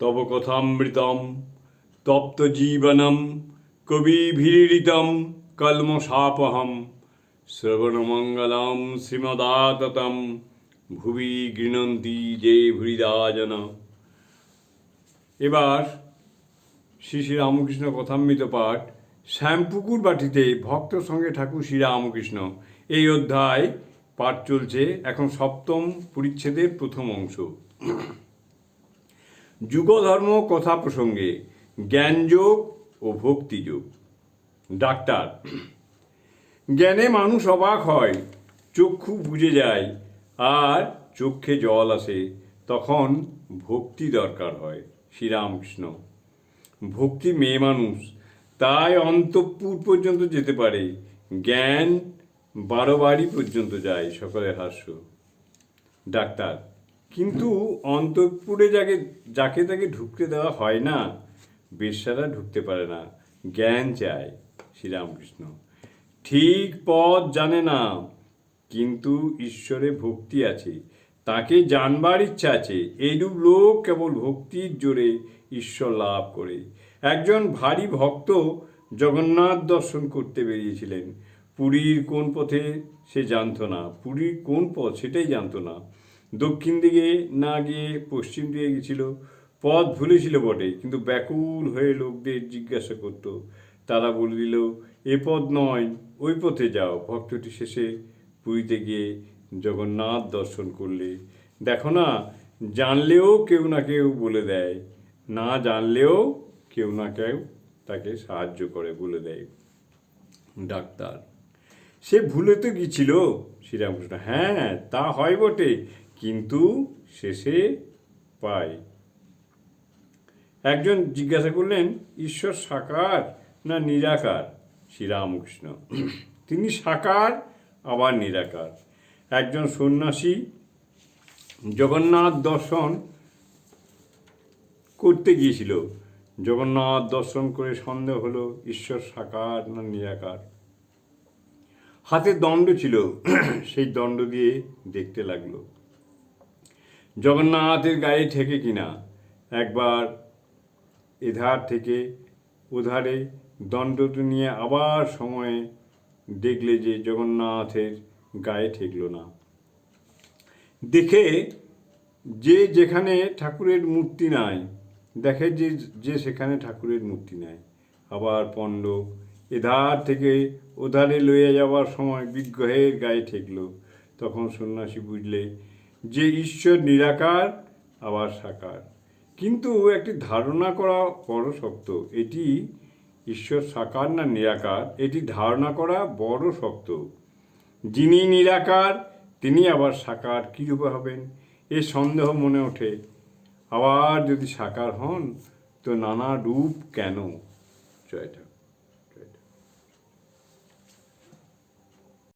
তব কথামৃতম, তপ্ত জীবনম, কবিভিরিতম, কলমশাপহম, শ্রবণমঙ্গলম শ্রীমদাততম, ভুবি গৃণন্তি যে ভৃদাজন। এবার শ্রী শ্রী রামকৃষ্ণ কথামৃত পাঠ শ্যামপুকুর বাটিতে ভক্ত সঙ্গে ঠাকুর শ্রী রামকৃষ্ণ। এই অধ্যায় পাঠ চলছে এখন সপ্তম পরিচ্ছেদের প্রথম অংশ। যুগধর্ম কথা প্রসঙ্গে জ্ঞানযোগ ও ভক্তিযোগ। ডাক্তার, জ্ঞানে মানুষ অবাক হয়, চক্ষু বুঝে যায় আর চক্ষে জল আসে, তখন ভক্তি দরকার হয়, শ্রীরামকৃষ্ণ। ভক্তি মেয়ে মানুষ, তাই অন্তঃপুর পর্যন্ত যেতে পারে, জ্ঞান বারো বাড়ি পর্যন্ত যায়, সকলের হাস্য। ডাক্তার কিন্তু অন্তঃপুরে যাকে যাকে তাকে ঢুকতে দেওয়া হয় না, বেশ্যারা ঢুকতে পারে না। জ্ঞান চায় শ্রীরামকৃষ্ণ। ঠিক পথ জানে না, কিন্তু ঈশ্বরে ভক্তি আছে। তাকে জানবার ইচ্ছা আছে। এইরূপ লোক কেবল ভক্তির জোরে ঈশ্বর লাভ করে। একজন ভারী ভক্ত জগন্নাথ দর্শন করতে বেরিয়েছিলেন। পুরীর কোন পথে সে জানতো না। পুরীর কোন পথ সেটাই জানতো না। দক্ষিণ দিকে না গিয়ে পশ্চিম দিকে গেছিল। পথ ভুলেছিল বটে, কিন্তু ব্যাকুল হয়ে লোকদের জিজ্ঞাসা করত। তারা বলে দিল, এ পথ নয়, ওই পথে যাও। ভক্তটি শেষে পুরীতে গিয়ে জগন্নাথ দর্শন করলে। দেখো না, জানলেও কেউ না কেউ বলে দেয়। না জানলেও কেউ না কেউ তাকে সাহায্য করে বলে দেয়। ডাক্তার, সে ভুলে তো গিয়েছিল? শ্রীরামকৃষ্ণ হ্যাঁ তা হয় বটে। কিন্তু শেষে পায় একজন জিজ্ঞাসা করলেন, ঈশ্বর সাকার না নিরাকার? শ্রীরামকৃষ্ণ। তিনি সাকার, আবার নিরাকার। একজন সন্ন্যাসী জগন্নাথ দর্শন করতে গিয়েছিল। জগন্নাথ দর্শন করে সন্দেহ হলো, ঈশ্বর সাকার না নিরাকার? হাতে দণ্ড ছিল। সেই দণ্ড দিয়ে দেখতে লাগল। জগন্নাথের গায়ে ঠেকে কিনা? একবার এধার থেকে ওধারে দণ্ডটি নিয়ে আবার সময়ে দেখলে যে জগন্নাথের গায়ে ঠেকলো না। দেখে যে যেখানে ঠাকুরের মূর্তি নাই, দেখে যে যে সেখানে ঠাকুরের মূর্তি নাই। আবার পণ্ড এধার থেকে ওধারে লইয়া যাওয়ার সময় বিগ্রহের গায়ে ঠেকলো। তখন সন্ন্যাসী বুঝলে যে ঈশ্বর নিরাকার, আবার সাকার। কিন্তু একটি ধারণা করা বড় শক্ত। এটি ঈশ্বর সাকার না নিরাকার, এটি ধারণা করা বড় শক্ত। যিনি নিরাকার, তিনি আবার সাকার কীরূপে হবেন? এ সন্দেহ মনে ওঠে। আবার যদি সাকার হন, তো নানা রূপ কেন? জয় ঠাকুর